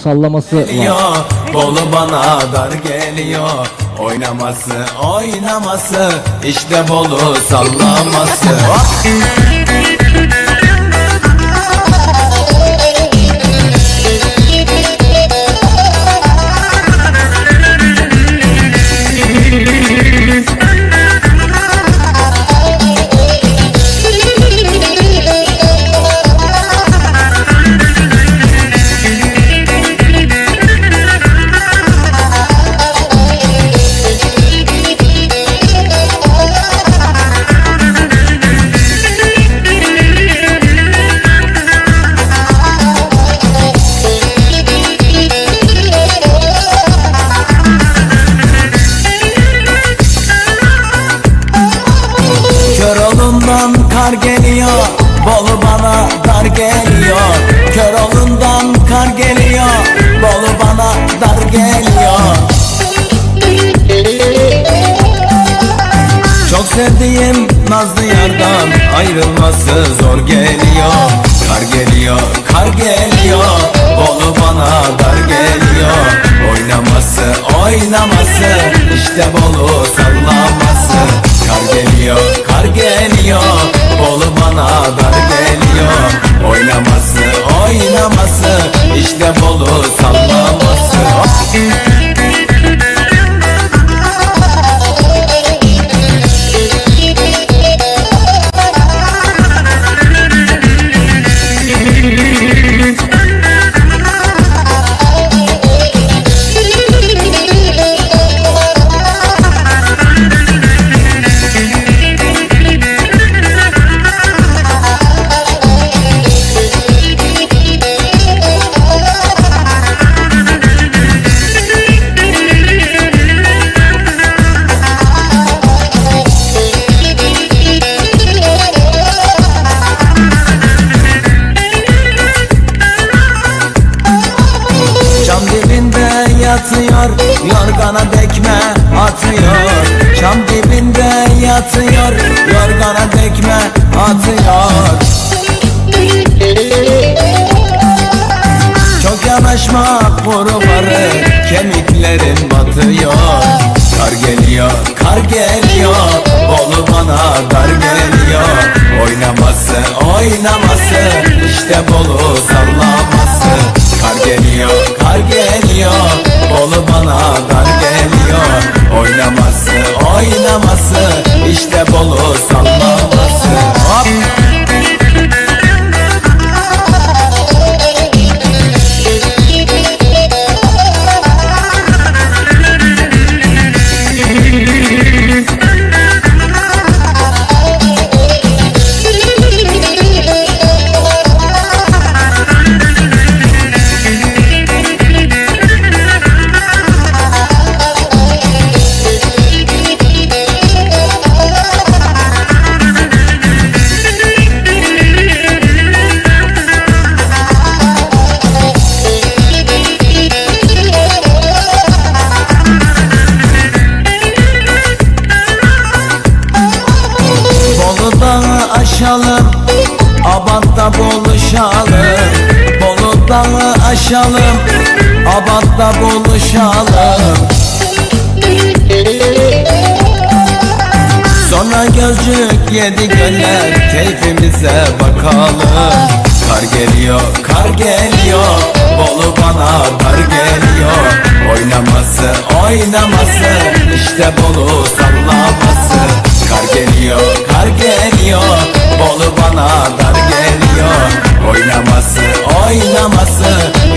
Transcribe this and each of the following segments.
sallaması var. Bolu bana dar geliyor Oynaması oynaması işte Bolu sallaması kar geliyor. Bolu bana dar geliyor. Körolundan kar geliyor. Bolu bana dar geliyor. Çok sevdiğim Nazlı yardan Ayrılması zor geliyor. Kar geliyor, kar geliyor. Bolu bana dar geliyor. Oynaması, oynaması. İşte Bolu sallaması. Kar geliyor, kar geliyor bana dar geliyor. Oynaması, oynaması işte Bolu sallaması dibinde yatıyor. Yorgana dekme atıyor. Çam dibinde yatıyor. Yorgana dekme atıyor. Çok yanaşmak vuru varı Kemiklerin batıyor. Kar geliyor, kar geliyor. Bolu bana dar geliyor Oynaması, oynaması işte Bolu sallaması işte aşalım Abatta buluşalım Bolu dağı aşalım Abatta buluşalım. Sonra gözcük yedi göller Keyfimize bakalım. Kar geliyor, kar geliyor Bolu bana dar geliyor. Oynaması, oynaması işte Bolu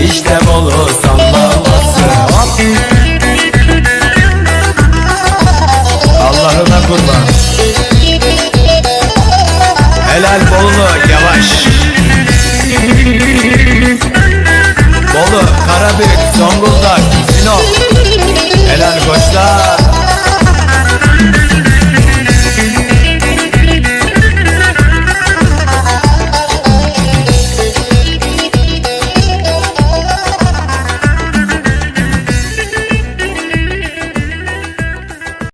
işte Bolu sallaması